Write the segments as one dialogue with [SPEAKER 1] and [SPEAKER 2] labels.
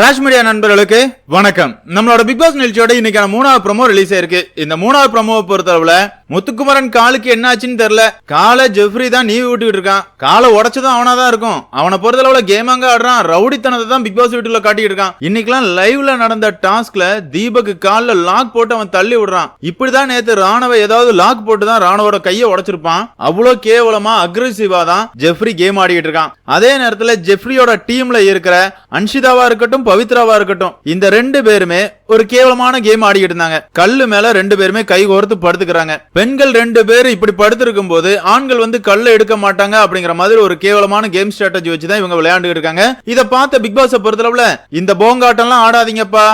[SPEAKER 1] Raj media நண்பர்களுக்கு வணக்கம். நம்மளோட பிக் பாஸ் நிகழ்ச்சியோட இன்னைக்கான மூணாவது ப்ரோமோ ரிலீஸ் ஆயிருக்கு இந்த மூணாவது ப்ரோமோவை பொறுத்தளவுல முத்துக்குமரன் காலுக்கு என்னாச்சுன்னு தெரியல. காலை ஜெஃப்ரி தான் நீவி விட்டுக்கிட்டு இருக்கான். காலை உடைச்சதும் அவனா தான் இருக்கும். அவனை பொறுத்தளவுல கேமாங்க ஆடுறான். ரவுடித்தனத்தை தான் பிக் பாஸ் வீட்டுல காட்டிட்டு இருக்கான். இன்னைக்கெல்லாம் லைவ்ல நடந்த டாஸ்க்ல தீபக்கு காலில் லாக் போட்டு அவன் தள்ளி விடுறான். இப்படிதான் நேத்து ராணுவ ஏதாவது லாக் போட்டு தான் ராணுவோட கையை உடைச்சிருப்பான். அவ்வளோ கேவலமா அக்ரெசிவா தான் ஜெஃப்ரி கேம் ஆடிக்கிட்டு இருக்கான். அதே நேரத்துல ஜெஃப்ரியோட டீம்ல இருக்கிற அன்ஷிதாவா இருக்கட்டும் பவித்ராவா இருக்கட்டும் இந்த ரெண்டு பேருமே ஒரு கேவலமான கேம் ஆடிக்கிட்டு இருந்தாங்க. கல்லு மேல ரெண்டு பேருமே கை கோர்த்து படுத்துக்கிறாங்க. பெண்கள் ரெண்டு பேர் இப்படி படுத்திருக்கும் போது ஆண்கள் வந்து கல்லை எடுக்க மாட்டாங்க அப்படிங்கிற மாதிரி ஒரு கேவலமான கேம் ஸ்ட்ராட்டஜி வச்சு தான் இவங்க விளையாண்டுகிட்டு இருக்காங்க. இதை பார்த்த பிக் பாஸ் பொறுத்தளவுல இந்த போங்காட்டம்லாம் ஆடாதீங்கப்பா.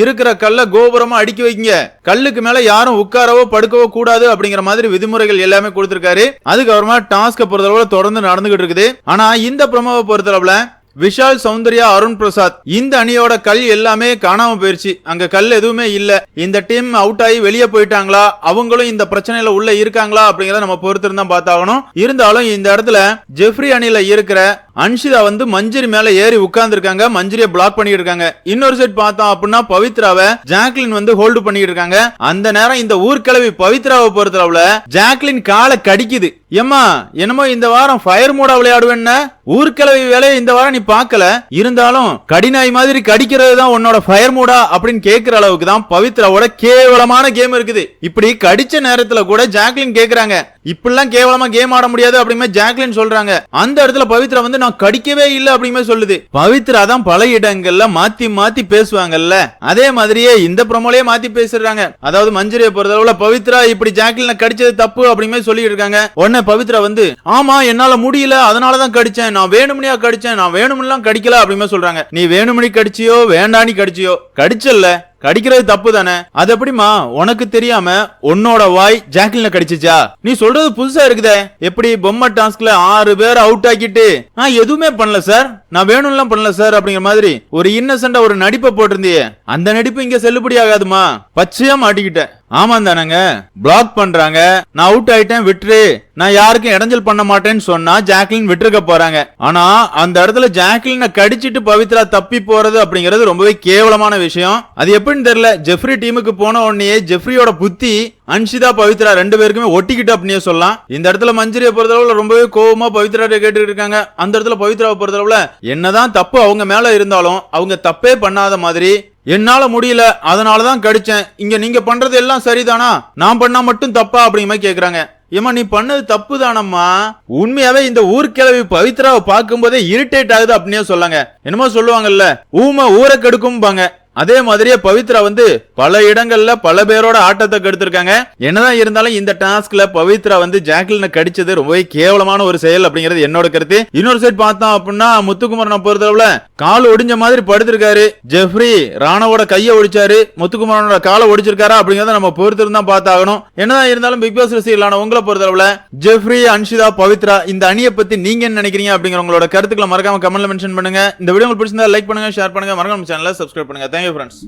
[SPEAKER 1] இருக்கிற கல்ல கோபுரமா அடுக்கி வைங்க. கல்லுக்கு மேல யாரும் உட்காரவோ படுக்கவோ கூடாது அப்படிங்கிற மாதிரி விதிமுறைகள் எல்லாமே கொடுத்திருக்காரு. அதுக்கப்புறமா டாஸ்க பொறுத்தளவுல தொடர்ந்து நடந்துகிட்டு இருக்குது. ஆனா இந்த ப்ரொமோவை பொறுத்தளவுல விஷால் சௌந்தர்யா அருண் பிரசாத். இந்த அணியோட கல் எல்லாமே காணாம போயிருச்சு. அங்க கல் எதுவுமே இல்ல. இந்த டீம் அவுட் ஆகி வெளியே போயிட்டாங்களா? அவங்களும் இந்த பிரச்சனையில உள்ள இருக்காங்களா? அப்படிங்கறத நம்ம பொறுத்திருந்தா பார்த்தாகணும். இருந்தாலும் இந்த இடத்துல ஜெஃப்ரி அணியில இருக்கிற அன்ஷிதா வந்து மஞ்சரி மேல ஏறி உட்கார்ந்து இருக்காங்க மஞ்சரியை பிளாக் பண்ணிட்டு இருக்காங்க இன்னொரு சைட் பார்த்தோம் அப்படின்னா பவித்ராவை ஜாக்லின் வந்து ஹோல்டு பண்ணிட்டு இருக்காங்க அந்த நேரம் இந்த ஊர்க்கிழவி பவித்ராவை பொறுத்தளவுல ஜாக்லின் காலை கடிக்குது. ஏம்மா என்னமோ இந்த வாரம் ஃபயர் மூடா விளையாடுவேன்னு? ஊர்க்கிழவி வேலையை இந்த வாரம் நீ பார்க்கல? இருந்தாலும் கடினாய் மாதிரி கடிக்கிறது தான் உன்னோட ஃபயர் மூடா அப்படின்னு கேட்கிற அளவுக்கு தான் பவித்ராவோட கேவலமான கேம் இருக்குது. இப்படி கடிச்ச நேரத்துல கூட ஜாக்லின் கேக்குறாங்க. இப்படிலாம் கேவலமா கேம் ஆட முடியாது அப்படிமே ஜாக்லின் சொல்றாங்க. அந்த இடத்துல பவித்ரா வந்து நான் கடிக்கவே இல்லை அப்படிமே சொல்லுது. பவித்ரா தான் பல இடங்கள்ல மாத்தி மாத்தி பேசுவாங்கல்ல. அதே மாதிரியே இந்த ப்ரோமோலயே மாத்தி பேசுறாங்க அதாவது மஞ்சரியை பொறுத்தளவுல பவித்ரா இப்படி ஜாக்லின் கடிச்சது தப்பு அப்படிமே சொல்லிட்டு இருக்காங்க. உடனே பவித்ரா வந்து ஆமா என்னால முடியல. அதனாலதான் கடிச்சேன். நான் வேணும்னியா கடிச்சேன். நான் வேணும்லாம் கடிக்கல அப்படிமே சொல்றாங்க. நீ வேணுமணி கடிச்சியோ வேண்டானி கடிச்சியோ. கடிச்சல்ல. கடிக்கிறது தப்பு தானே அது எப்படிமா உனக்கு தெரியாம உன்னோட வாய் ஜாக்லின கடிச்சிச்சா? நீ சொல்றது புதுசா இருக்குதே. எப்படி பொம்மை டாஸ்க்ல ஆறு பேர் அவுட் ஆக்கிட்டு? நான் எதுவுமே பண்ணல சார் நான் வேணும்லாம் பண்ணல சார் அப்படிங்கிற மாதிரி. ஒரு இன்னசென்டா ஒரு நடிப்பை போட்டிருந்தியே. அந்த நடிப்பு இங்க செல்லுபடி ஆகாதுமா பச்சையா மாட்டிக்கிட்டேன். ஆமா தானங்க பிளாக் பண்றாங்க. நான் அவுட் ஆயிட்டேன் விட்டுரு. நான் யாருக்கும் இடைஞ்சல் பண்ண மாட்டேன்னு சொன்னா ஜாக்லின் விட்டுருக்க போறாங்க. ஆனா அந்த இடத்துல ஜாக்லினை கடிச்சிட்டு பவித்ரா தப்பி போறது அப்படிங்கிறது ரொம்பவே கேவலமான விஷயம். அது எப்படின்னு தெரியல. ஜெஃப்ரி டீமுக்கு போன உடனே ஜெஃப்ரியோட புத்தி அன்ஷிதா பவித்ரா ரெண்டு பேருக்குமே ஒட்டிக்கிட்டு அப்படின்னே சொல்லலாம். இந்த இடத்துல மஞ்சரியை பொறுத்தளவுல ரொம்பவே கோவமா பவித்ரா கேட்டு இருக்காங்க. அந்த இடத்துல பவித்ராவை பொறுத்தளவுல என்னதான் தப்பு அவங்க மேல இருந்தாலும் அவங்க தப்பே பண்ணாத மாதிரி என்னால முடியல அதனாலதான் கடிச்சேன். இங்க நீங்க பண்றது எல்லாம் சரிதானா? நான் பண்ணா மட்டும் தப்பா அப்படிங்க கேக்குறாங்க. ஏமா நீ பண்ணது தப்பு தானம்மா உண்மையாவே இந்த ஊர்க்கிழவி பவித்ராவை பார்க்கும்போதே இரிட்டேட் ஆகுது அப்படின்னே சொல்லாங்க. என்னமோ சொல்லுவாங்கல்ல ஊமை ஊரை கெடுக்கும்பாங்க. அதே மாதிரியே பவித்ரா வந்து பல இடங்கள்ல பல பேரோட ஆட்டத்தை கெடுத்திருக்காங்க. என்னதான் இருந்தாலும் இந்த டாஸ்க்ல பவித்ரா வந்து ஜாக்லின கடிச்சது ரொம்பவே கேவலமான ஒரு செயல் அப்படிங்கிறது என்னோட கருத்து. இன்னொரு சைட் பார்த்தோம் அப்படின்னா முத்துக்குமரனை பொறுத்தளவுல கால் ஒடிஞ்ச மாதிரி படுத்திருக்காரு. ஜெஃப்ரி ராணவோட கையை ஒடிச்சாரு. முத்துக்குமரனோட காலை ஒடிச்சிருக்காரா அப்படிங்கறத நம்ம பொறுத்திருந்தா பார்த்தாகணும். என்னதான் இருந்தாலும் பிக் பாஸ் ரசிகர்களான உங்களை பொறுத்தளவுல ஜெஃப்ரி அன்ஷிதா பவித்ரா இந்த அணியை பத்தி நீங்க என்ன நினைக்கிறீங்க அப்படிங்கிற உங்களோட கருத்துக்களை மறக்காம கமெண்ட்ல மென்ஷன் பண்ணுங்க. இந்த வீடியோ உங்களுக்கு பிடிச்சிருந்தா லைக் பண்ணுங்க ஷேர் பண்ணுங்க. மறக்காம சேனலை சப்ஸ்கிரைப் பண்ணுங்க. Thank you friends